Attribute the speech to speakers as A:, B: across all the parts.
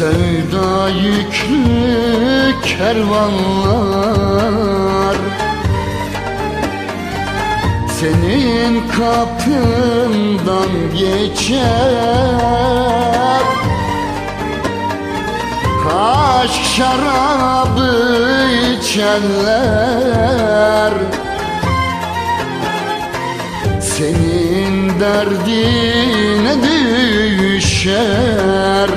A: Sevda yüklü kervanlar. Senin kapından geçer. Aşk şarabı içenler. Senin derdine düşer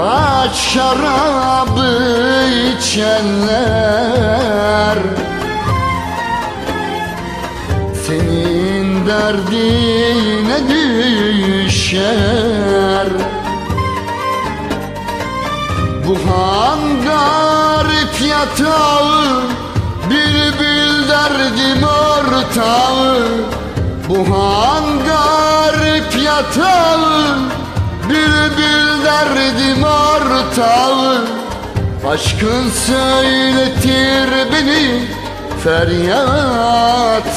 A: Aşk şarabı içenler. Senin derdine düşer. Bu hangarip yatağı Bülbül derdim ortağı. Bu hangarip yatağı Bülbül derdim ortağı Aşkın söyletir beni. Feryat,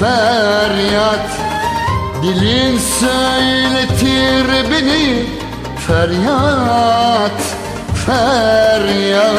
A: feryat. Dilin söyletir beni. Feryat, feryat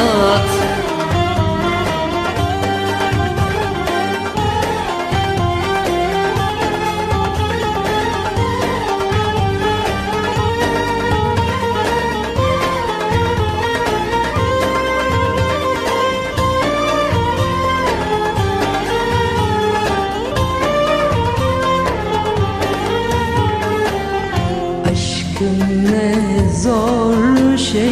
B: Aşkın ne zor şeymiş.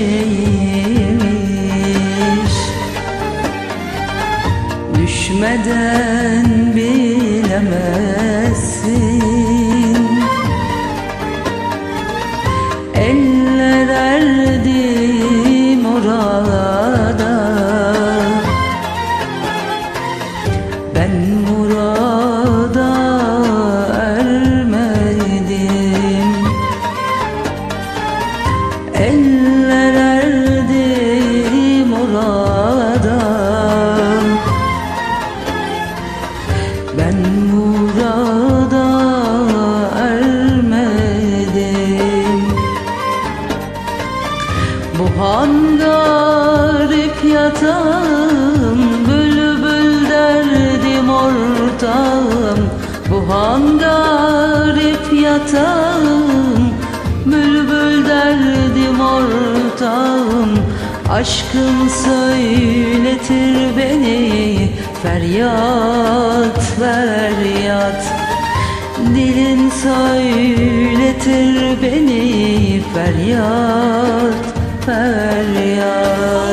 B: Düşmeden bilemezsin. Eller erdi murada Ben murada Eller erdi murada Ben murada ermedim. Bu hangarip yatağım Bülbül derdim ortağım. Bu hangarip yatağım ortağım Aşkım söyletir beni Feryat feryat. Dilin söyletir beni Feryat feryat